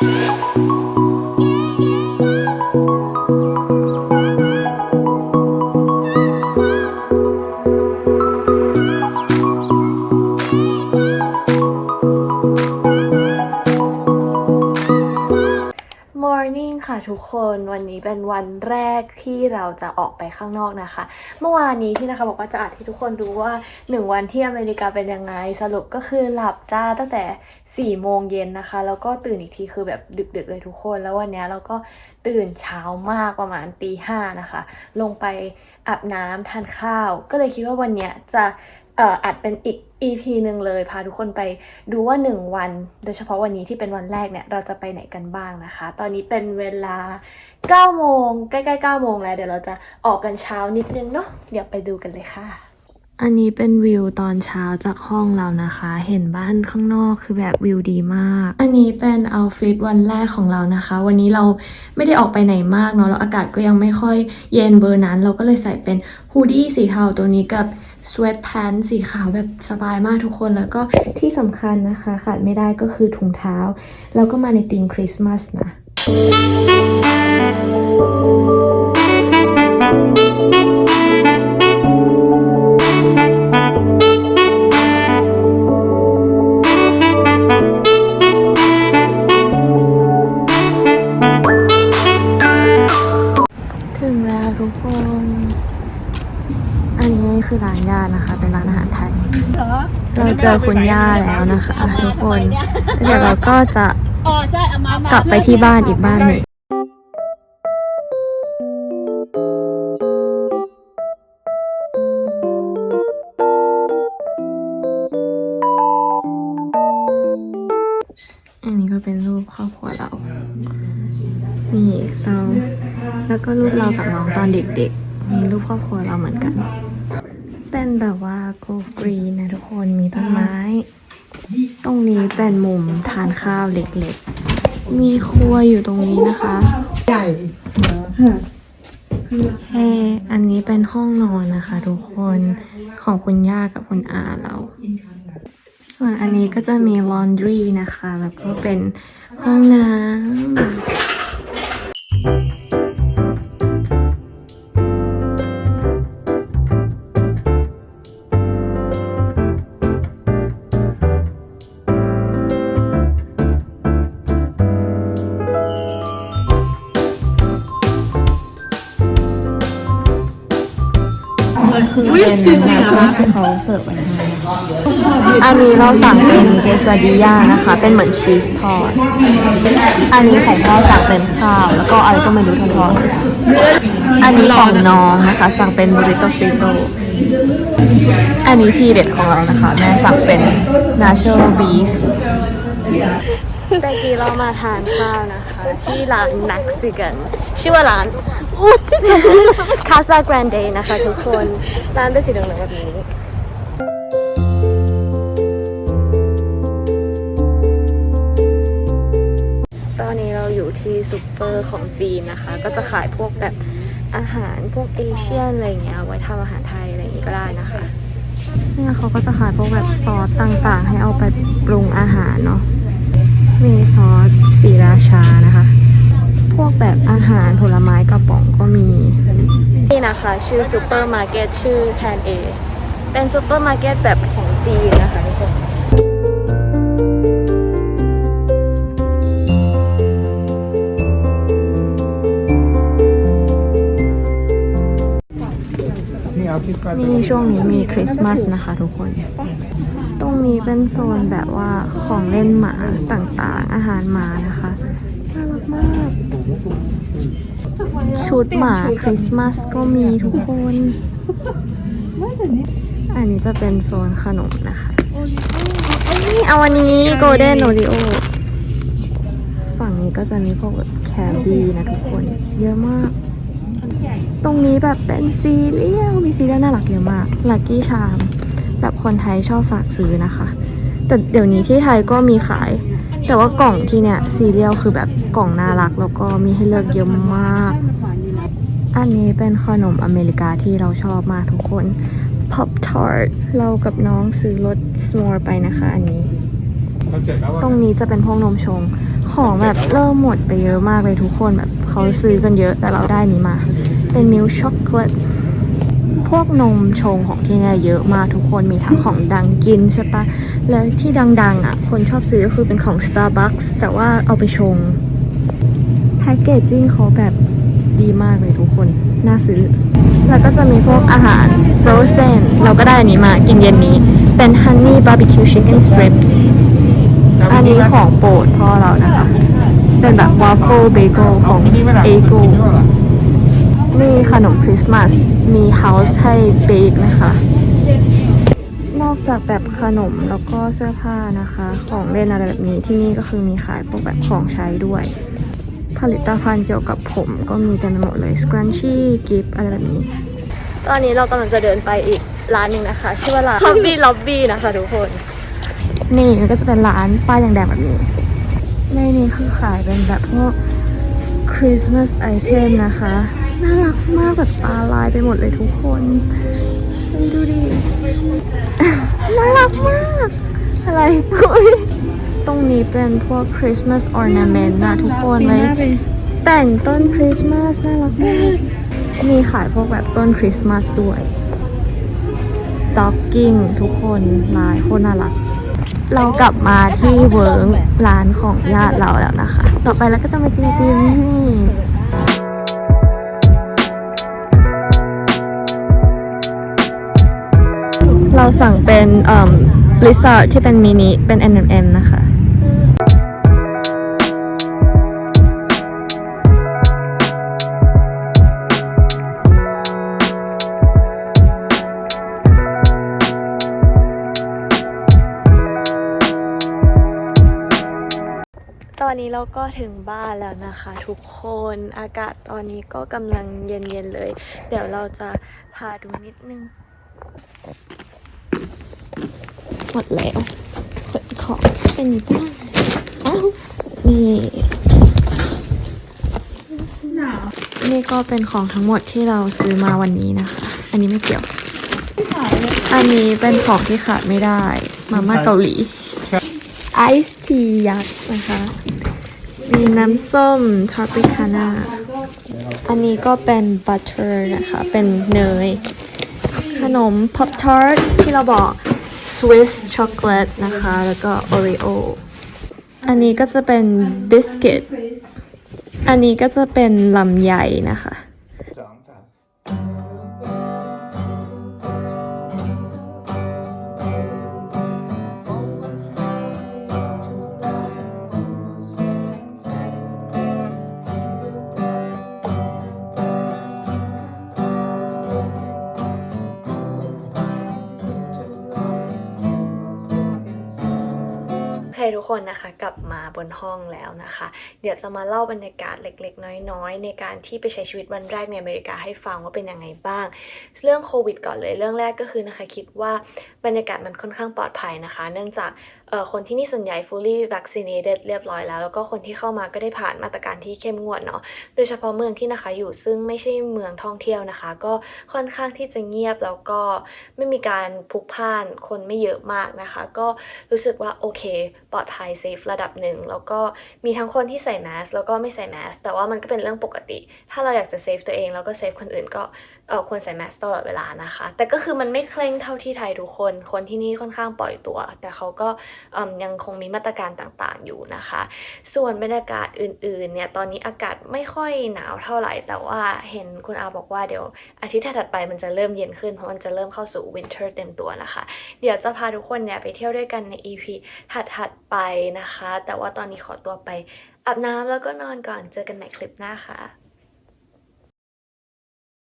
Música ทุกคนวันนี้เป็นวันแรกที่เราจะออกไปข้างนอกนะคะ เมื่อวานนี้ที่นะคะบอกว่าจะอัดให้ทุกคนดูว่า 1 วันที่อเมริกาเป็นยังไง สรุปก็คือหลับจ้าตั้งแต่ 4 โมงเย็นนะคะ แล้วก็ตื่นอีกทีคือแบบดึกๆเลยทุกคน แล้ววันนี้เราก็ตื่นเช้ามากประมาณตีห้านะคะ ลงไปอาบน้ำทานข้าว ก็เลยคิดว่าวันนี้จะ อ่ออัดเป็นอีก EP หนึ่งเลย พาทุกคนไปดูว่า 1 วัน โดยเฉพาะวันนี้ที่เป็นวันแรกเนี่ย เราจะไปไหนกันบ้างนะคะ ตอนนี้เป็นเวลา 9 โมง ใกล้ๆ 9 โมงแล้ว เดี๋ยวเราจะออกกันเช้านิดนึงเนาะเดี๋ยวไปดูกันเลยค่ะ อันนี้เป็นวิวตอนเช้าจากห้องเรานะคะ เห็นบ้านข้างนอกคือแบบวิวดีมาก อันนี้เป็นเอาฟิตวันแรกของเรานะคะ วันนี้เราไม่ได้ออกไปไหนมากเนาะแล้วอากาศก็ยังไม่ค่อยเย็นเบอร์นั้น เราก็เลยใส่เป็นฮูดี้สีเทาตัวนี้กับ สเวตแพนสีขาวแบบสบายมากทุกคนแล้วก็ที่สำคัญนะคะ ขาดไม่ได้ก็คือถุงเท้า แล้วก็มาในธีมคริสต์มาสนะ นนี้คือร้านย่านะคะ เป็นร้านอาหารไทย เราเจอคุณย่าแล้วนะคะทุกคนแล้วเดี๋ยวเราก็จะอ๋อใช่เอามากลับไปที่บ้านอีกบ้านหนึ่งอันนี้ก็เป็นรูปครอบครัวเรา นี่เรา แล้วก็รูปเรากับน้องตอนเด็กๆมีรูปครอบครัวเราเหมือนกัน เป็นแบบว่าโกกรีนนะทุกคนมีต้นไม้ ตรงนี้เป็นมุมทานข้าวเล็กๆ มีครัวอยู่ตรงนี้นะคะ ใหญ่เฮ้อันนี้เป็นห้องนอนนะคะ ทุกคนของคุณย่ากับคุณอาเรา ส่วนอันนี้ก็จะมี laundry นะคะ แล้วก็เป็นห้องน้ำ เป็นแซนด์วิชที่เขาเสิร์ฟไว้ให้อันนี้เราสั่งเป็นเกซาดิยานะคะ เป็นเหมือนชีสทอด อันนี้ของพ่อสั่งเป็นข้าว แล้วก็อะไรก็ไม่รู้ทอดๆอันนี้ของน้องนะคะ สั่งเป็นบริโตฟริโต อันนี้ที่เด็ดของเรานะคะ แม่สั่งเป็นนาโชบี ต่กี้เรามาทานข้าวนะคะ ที่ร้านนักซิกันชื่อว่าร้านคาซาแกรนเดนะคะทุกคน ร้านเป็นสีเหลืองๆแบบนี้ตอนนี้เราอยู่ที่ซูเปอร์ของจีนนะคะ ก็จะขายพวกแบบอาหารพวกเอเชียนอะไรเงี้ยไว้ทำอาหารไทยอะไรอย่างงี้ก็ได้นะคะเนี่ยเขาก็จะขายพวกแบบซอสต่างๆ ให้เอาไปปรุงอาหารเนาะ มีซอสสีราชานะคะ พวกแบบอาหารผลไม้กระป๋องก็มี นี่นะคะ ชื่อซูเปอร์มาร์เก็ตชื่อแทนเอเป็นซูเปอร์มาร์เก็ตแบบของจีนนะคะทุกคนนี่ช่วงนี้มีคริสต์มาสนะคะทุกคนตรง นี้เป็นโซนแบบว่าของเล่นหมาต่างๆ อาหารหมานะคะน่ารักมาก ชุดหมาคริสต์มาสก็มีทุกคน อันนี้จะเป็นโซนขนมนะคะนี่เอาอันนี้โกลเด้นโอริโอฝั่งนี้ก็จะมีพวกแบบแคนดี้นะทุกคน เยอะมาก ตรงนี้แบบเป็นซีเรียลมีซีเรียลน่ารักเยอะมากลักกี้ชาม แบบคนไทยชอบฝากซื้อนะคะ แต่เดี๋ยวนี้ที่ไทยก็มีขาย แต่ว่ากล่องที่เนี่ยซีเรียลคือแบบกล่องน่ารักแล้วก็มีให้เลือกเยอะมาก อันนี้เป็นขนมอเมริกาที่เราชอบมากทุกคน Pop Tart เรากับน้องซื้อรส s'more ไปนะคะอันนี้ ตรงนี้จะเป็นพวกนมชงขของแบบเริ่มหมดไปเยอะมากเลยทุกคนแบบเขาซื้อกันเยอะแต่เราได้นี้มา เป็นมิลช็อกโกแลต พวกนมชงของที่นี่เยอะมากทุกคนมีทั้งของดังกินใช่ปะแล้วที่ดังๆอะ คนชอบซื้อก็คือเป็นของ Starbucks แต่ว่าเอาไปชงแพ็กเกจจิ้งเขาแบบดีมากเลยทุกคน น่าซื้อ แล้วก็จะมีพวกอาหาร frozen เราก็ได้อันนี้มากินเย็นนี้ เป็น honey barbecue chicken strips อันนี้ของโปรดพ่อเรานะคะ เป็นแบบ waffle bagel ของ a g o มีขนมคริสต์มาส มี house ให้เบกนะคะ นอกจากแบบขนมแล้วก็เสื้อผ้านะคะ ของเล่นอะไรแบบนี้ที่นี่ก็คือมีขายพวกแบบของใช้ด้วย ผลิตภัณฑ์เกี่ยวกับผมก็มีเต็มไปหมดเลย scrunchie กิฟอะไรแบบนี้ ตอนนี้เรากำลังจะเดินไปอีกร้านหนึ่งนะคะ ชื่อว่าร้าน Hobby Lobby นะคะทุกคน นี่มันก็จะเป็นร้านป้ายแดงๆแบบนี้ในนี้คือขายเป็นแบบพวกคริสต์มาสไอเทมนะคะ น่ารักมากแบบตาลายไปหมดเลยทุกคนดูดิ น่ารักมาก อะไรอุ๊ยตรงนี้เป็นพวกคริสต์มาสออร์นาเมนะทุกคนเลย แต่งต้นคริสต์มาสน่ารักมาก มีขายพวกแบบต้นคริสต์มาสด้วยสต็อกกิ้งทุกคนลายโคตรน่ารักเรากลับมาที่เวิร์กร้านของญาติเราแล้วนะคะ ต่อไปเราก็จะมากินไอติมที่นี่ สั่งเป็นเอ่อ Blizzard ที่เป็นมินิ เป็น M&M นะคะตอนนี้เราก็ถึงบ้านแล้วนะคะทุกคนอากาศตอนนี้ก็กำลังเย็นๆเลย เดี๋ยวเราจะพาดูนิดนึง หมดแล้วขนของเป็นยังไงบ้างอ้าวนี่นี่ก็เป็นของทั้งหมดที่เราซื้อมาวันนี้นะคะ อันนี้ไม่เกี่ยว อันนี้เป็นของที่ขาดไม่ได้ มาม่าเกาหลี ไอซ์ทียักษ์นะคะ มีน้ำส้มทอปิคาน่า อันนี้ก็เป็นบัตเตอร์นะคะ เป็นเนย ขนม Pop Tart ที่เราบอก สวิสช็อกโกแลตนะคะ แล้วก็โอรีโออันนี้ก็จะเป็นบิสกิตอันนี้ก็จะเป็นลำไยนะคะ ทุกคนนะคะกลับมาบนห้องแล้วนะคะ เดี๋ยวจะมาเล่าบรรยากาศเล็กๆ น้อยๆ ในการที่ไปใช้ชีวิตวันแรกในอเมริกาให้ฟังว่าเป็นยังไงบ้าง เรื่องโควิดก่อนเลยเรื่องแรกก็คือนะคะคิดว่าบรรยากาศมันค่อนข้างปลอดภัยนะคะ เนื่องจาก คนที่นี่ส่วนใหญ่ fully vaccinated เรียบร้อยแล้ว แล้วก็คนที่เข้ามาก็ได้ผ่านมาตรการที่เข้มงวดเนาะโดยเฉพาะเมืองที่นะคะอยู่ซึ่งไม่ใช่เมืองท่องเที่ยวนะคะ ก็ค่อนข้างที่จะเงียบแล้วก็ไม่มีการพลุกพล่านคนไม่เยอะมากนะคะ ก็รู้สึกว่าโอเค ปลอดภัยเซฟระดับหนึ่งแล้วก็มีทั้งคนที่ใส่แมสแล้วก็ไม่ใส่แมสแต่ว่ามันก็เป็นเรื่องปกติ ถ้าเราอยากจะเซฟตัวเองแล้วก็เซฟคนอื่นก็เออควรใส่แมสตลอดเวลานะคะ แต่ก็คือมันไม่เคร่งเท่าที่ไทยทุกคน คนที่นี่ค่อนข้างปล่อยตัว แต่เขาก็เยังคงมีมาตรการต่างๆอยู่นะคะ ส่วนบรรยากาศอื่นๆเนี่ยตอนนี้อากาศไม่ค่อยหนาวเท่าไหร่ แต่ว่าเห็นคุณอาบอกว่าเดี๋ยวอาทิตย์ถัดไปมันจะเริ่มเย็นขึ้นเพราะมันจะเริ่มเข้าสู่วินเทอร์เต็มตัวนะคะ เดี๋ยวจะพาทุกคนเนี่ยไปเที่ยวด้วยกันใน EP ถัดๆไปนะคะ แต่ว่าตอนนี้ขอตัวไปอาบน้ำแล้วก็นอนก่อนเจอกันใหม่คลิปหน้าค่ะ